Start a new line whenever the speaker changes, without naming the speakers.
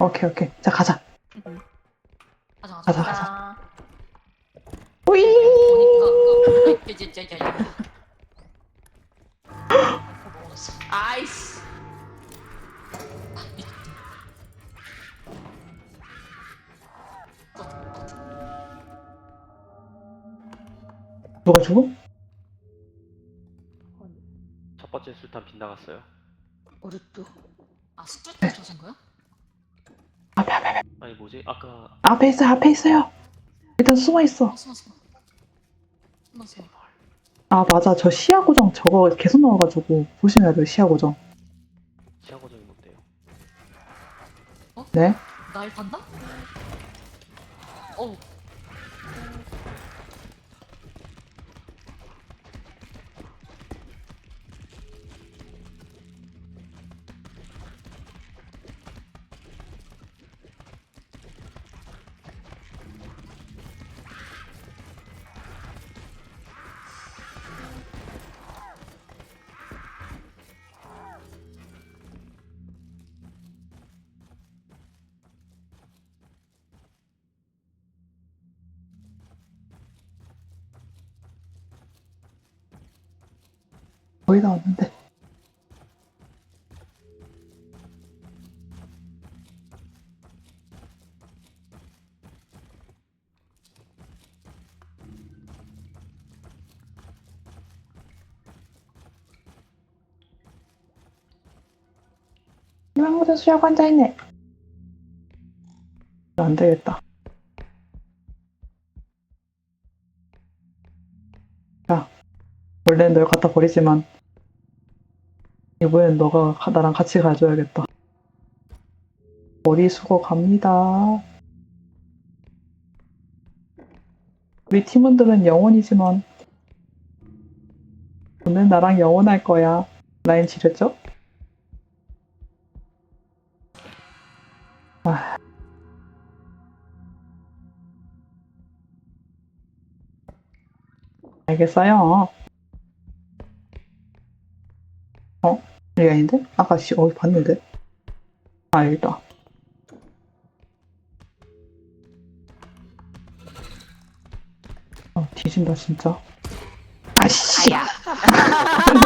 오케이, 오케이. 자, 가자.
가자
가자,
가자
가자.
가자
오이!
보니까 그 이제 이제 이제 먹었어
아이씨.
누가 죽음?
첫 번째 술탄 빗나갔어요.
오르뚜.
아 숙제도 저신 거야?
앞에, 앞에, 앞에.
아니 뭐지? 아까
앞에 있어요, 앞에 있어요. 일단 숨어 있어.
어 숨어 숨어 숨어 숨어
아, 맞아. 저 시야 고정 저거 계속 나와가지고 조심해야 돼요, 시야 고정.
시야 고정이 뭔데요?
네?
날 판다? 어우
거의 다 왔는데. 희망고사 수학 환자이네. 안 되겠다. 야, 원래는 널 갖다 버리지만 이번엔 너가 가- 나랑 같이 가줘야겠다. 머리 수거 갑니다. 우리 팀원들은 영원이지만 너는 나랑 영원할 거야. 라인 지렸죠? 아. 알겠어요. 어? 여기 아닌데? 아까 씨, 어디 봤는데? 아, 여기다. 어, 뒤진다, 진짜. 아씨!
아야.